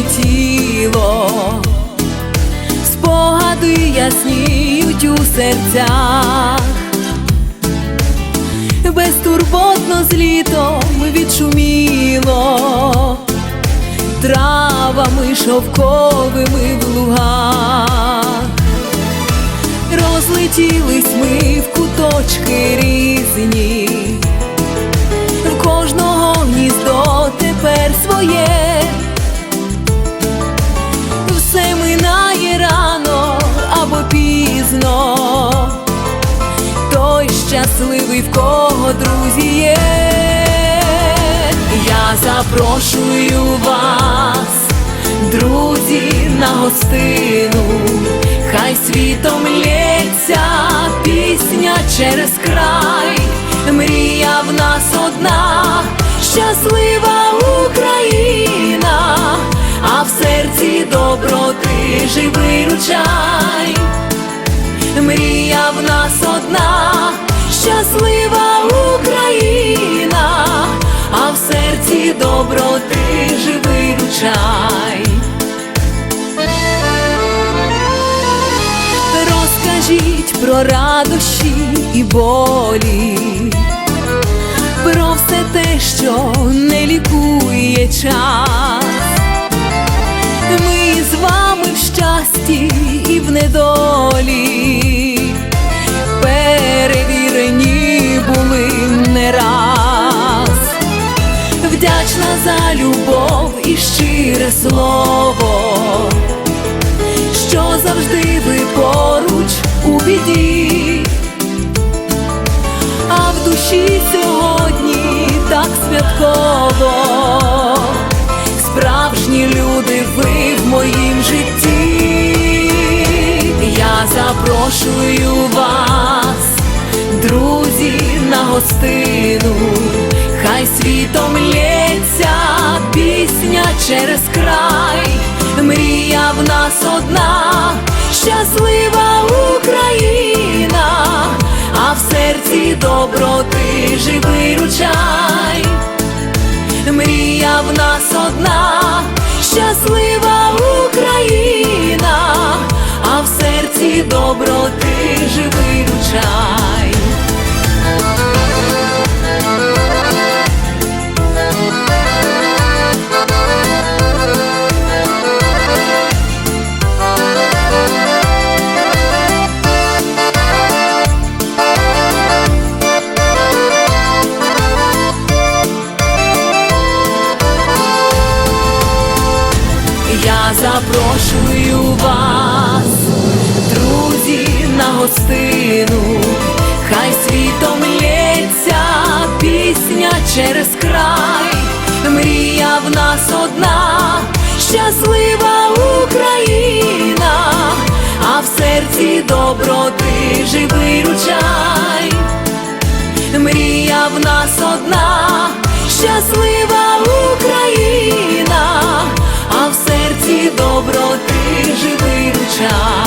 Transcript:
моє тіло, спогади ясніють у серцях, безтурботно з літом відшуміло, травами шовковими в лугах, розлетілись ми в куточки різні. Щасливий, в кого друзі є. Я запрошую вас, друзі, на гостину, хай світом лється пісня через край, мрія в нас одна, щаслива Україна, а в серці доброти живий ручай. Мрія в нас одна, щаслива Україна, а в серці доброти живий ручай. Розкажіть про радощі і болі, про все те, що не лікує час. Ми з вами в щасті і в недолі, за любов і щире слово, що завжди ви поруч у біді, а в душі сьогодні так святково. Справжні люди ви в моїм житті. Я запрошую вас, друзі, на гостину, через край, мрія в нас одна, щаслива Україна, а в серці доброти живий ручай. Мрія в нас одна, щаслива Україна, а в серці доброти Запрошую вас, друзі, на гостину, хай світом лється пісня через край, мрія в нас одна, щаслива Україна, а в серці доброти живий ручай. Мрія в нас одна, щаслива Україна, живий